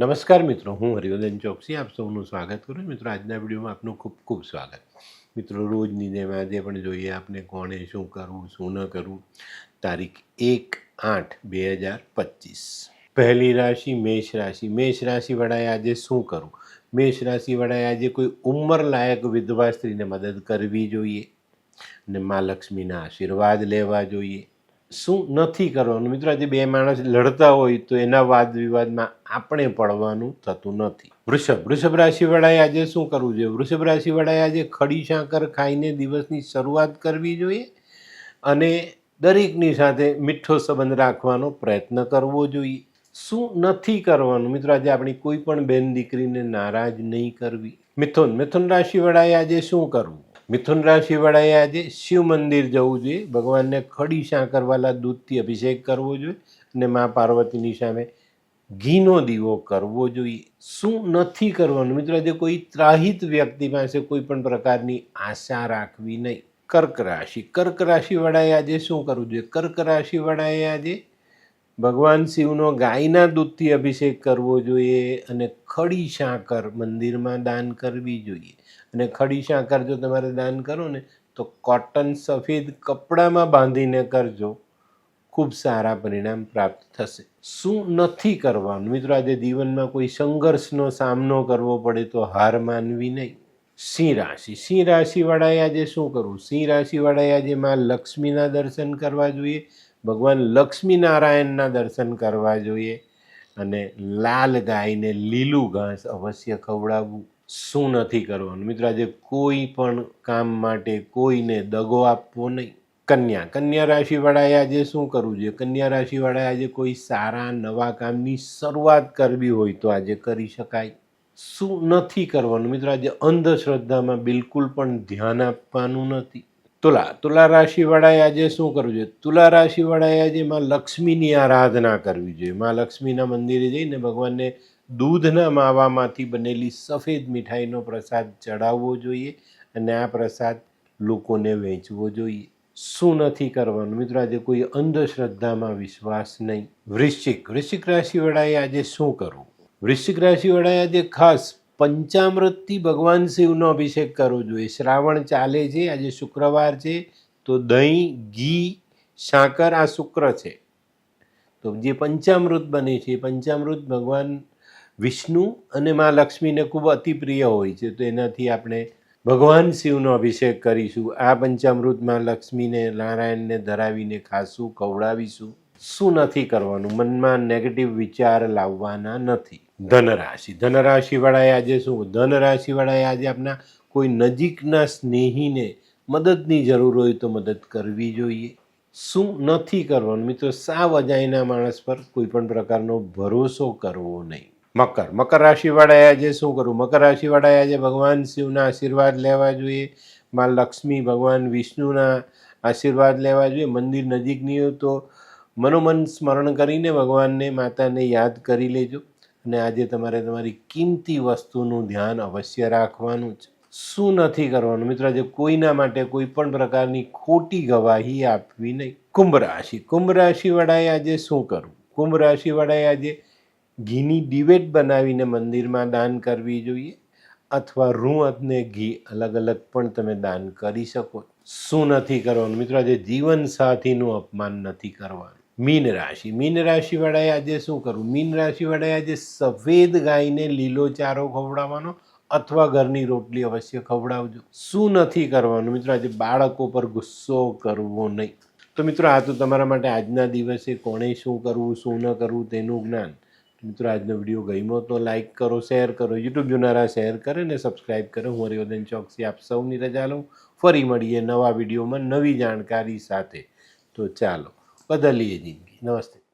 નમસ્કાર મિત્રો, હું હરિવર્ધન ચોકસી, આપ સૌનું સ્વાગત કરું મિત્રો, આજના વિડીયોમાં આપનું ખૂબ ખૂબ સ્વાગત. મિત્રો, રોજની જેમ આજે પણ જોઈએ આપણે કોણે શું કરવું, શું ન કરવું. તારીખ એક આઠ બે હજાર પચીસ. પહેલી રાશિ મેષ રાશિ. મેષ રાશિવાળાએ આજે શું કરવું? મેષ રાશિવાળાએ આજે કોઈ ઉંમરલાયક વિધવા સ્ત્રીને મદદ કરવી જોઈએ અને મા લક્ષ્મીના આશીર્વાદ લેવા જોઈએ. શું નથી કરવાનું? મિત્રો, આજે બે માણસ લડતા હોય તો એના વાદ વિવાદમાં આપણે પડવાનું થતું નથી. વૃષભ વૃષભ રાશિવાળાએ આજે શું કરવું જોઈએ? વૃષભ રાશિવાળાએ આજે ખડી શાંકર ખાઈને દિવસની શરૂઆત કરવી જોઈએ અને દરેકની સાથે મીઠો સંબંધ રાખવાનો પ્રયત્ન કરવો જોઈએ. શું નથી કરવાનું? મિત્રો, આજે આપણી કોઈ પણ બેન દીકરીને નારાજ નહીં કરવી. મિથુન મિથુન રાશિવાળાએ આજે શું કરવું? મિથુન રાશિવાળાએ આજે શિવ મંદિર જવું જોઈએ. ભગવાનને ખડી સાંકરવાલા દૂધથી અભિષેક કરવો જોઈએ અને મા પાર્વતીની સામે ઘીનો દીવો કરવો જોઈએ. શું નથી કરવાનું? મિત્રો, આજે કોઈ ત્રાહિત વ્યક્તિ પાસે કોઈ પણ પ્રકારની આશા રાખવી નહીં. કર્ક રાશિ. કર્ક રાશિવાળાએ આજે શું કરવું જોઈએ? કર્ક રાશિવાળાએ આજે ભગવાન શિવનો ગાયના દૂધથી અભિષેક કરવો જોઈએ અને ખડી સાકર મંદિરમાં દાન કરવી જોઈએ. અને ખડી સાકર જો તમારે દાન કરો ને, તો કોટન સફેદ કપડામાં બાંધીને કરજો. ખૂબ સારા પરિણામ પ્રાપ્ત થશે. શું નથી કરવાનું? મિત્રો, આજે જીવનમાં કોઈ સંઘર્ષનો સામનો કરવો પડે તો હાર માનવી નહીં. સિંહ રાશિ. સિંહ રાશિવાળાએ આજે શું કરવું? સિંહ રાશિવાળાએ આજે માં લક્ષ્મીના દર્શન કરવા જોઈએ. ભગવાન લક્ષ્મીનારાયણના દર્શન કરવા જોઈએ. અને લાલ ગાયને લીલું ઘાસ અવશ્ય ખવડાવવું શું નથી કરવાનું? મિત્રો, આજે કોઈ પણ કામ માટે કોઈને દગો આપવો નહીં. કન્યા. કન્યા રાશિવાળાએ આજે શું કરવું જોઈએ? કન્યા રાશિવાળાએ આજે કોઈ સારા નવા કામની શરૂઆત કરવી હોય તો આજે કરી શકાય. શું નથી કરવાનું? મિત્રો, આજે અંધશ્રદ્ધામાં બિલકુલ પણ ધ્યાન આપવાનું નથી. તુલા તુલા રાશિવાળાએ આજે શું કરવું જોઈએ? તુલા રાશિવાળાએ આજે માં લક્ષ્મીની આરાધના કરવી જોઈએ. માં લક્ષ્મીના મંદિરે જઈને ભગવાનને દૂધના માવામાંથી બનેલી સફેદ મીઠાઈનો પ્રસાદ ચડાવવો જોઈએ અને આ પ્રસાદ લોકોને વહેંચવો જોઈએ. શું નથી કરવાનું? મિત્રો, આજે કોઈ અંધશ્રદ્ધામાં વિશ્વાસ નહીં. વૃશ્ચિક વૃશ્ચિક રાશિવાળાએ આજે શું કરવું? વૃશ્ચિક રાશિવાળાએ આજે ખાસ પંચામૃતથી ભગવાન શિવનો અભિષેક કરવો જોઈએ. શ્રાવણ ચાલે છે, આજે શુક્રવાર છે, તો દહીં, ઘી, સાકર, આ શુક્ર છે. તો જે પંચામૃત બને છે પંચામૃત ભગવાન વિષ્ણુ અને મા લક્ષ્મીને ખૂબ અતિપ્રિય હોય છે, તો એનાથી આપણે ભગવાન શિવનો અભિષેક કરીશું. આ પંચામૃતમાં લક્ષ્મીને, નારાયણને ધરાવીને ખાશું, ખવડાવીશું. શું નથી કરવાનું? મનમાં નેગેટિવ વિચાર લાવવાના નથી. ધનરાશિ. ધનરાશિવાળાએ આજે શું? ધનરાશિવાળાએ આજે આપણા કોઈ નજીકના સ્નેહીને મદદની જરૂર હોય તો મદદ કરવી જોઈએ. શું નથી કરવાનું? મિત્રો, સાવ અજાયના માણસ પર કોઈ પણ પ્રકારનો ભરોસો કરવો નહીં. મકર. મકર રાશિવાળાએ આજે શું કરવું? મકર રાશિવાળાએ આજે ભગવાન શિવના આશીર્વાદ લેવા જોઈએ. માં લક્ષ્મી, ભગવાન વિષ્ણુના આશીર્વાદ લેવા જોઈએ. મંદિર નજીકની હોય તો મનોમન સ્મરણ કરીને ભગવાનને માતાને યાદ કરી લેજો. અને આજે તમારે તમારી કિંમતી વસ્તુનું ધ્યાન અવશ્ય રાખવાનું છે. શું નથી કરવાનું? મિત્રો, આજે કોઈના માટે કોઈ પણ પ્રકારની ખોટી ગવાહી આપવી નહીં. કુંભ રાશિ. કુંભ રાશિવાળાએ આજે શું કરવું? કુંભ રાશિવાળાએ આજે ઘીની ડિવેટ બનાવીને મંદિરમાં દાન કરવી જોઈએ અથવા રૂ અને ઘી અલગ અલગ પણ તમે દાન કરી શકો શું નથી કરવાનું? મિત્રો, આજે જીવનસાથીનું અપમાન નથી કરવાનું. મીન રાશિ. મીન રાશિવાળાએ આજે શું કરવું? મીન રાશિવાળાએ આજે સફેદ ગાયને લીલો ચારો ખવડાવવાનો અથવા ઘરની રોટલી અવશ્ય ખવડાવજો. શું નથી કરવાનું? મિત્રો, આજે બાળકો પર ગુસ્સો કરવો નહીં. તો મિત્રો, આ તો તમારા માટે આજના દિવસે કોણે શું કરવું, શું ન કરવું તેનું જ્ઞાન. મિત્રો, આજનો વીડિયો ગમ્યો તો લાઈક કરો, શેર કરો. યુટ્યુબ જોનારા શેર કરે ને સબસ્ક્રાઈબ કરે. હું હરિવર્ધન ચોકસી આપ સૌની રજા લઉં. ફરી મળીએ નવા વિડીયોમાં નવી જાણકારી સાથે. તો ચાલો. બદલીએ જિંદગી. નમસ્તે.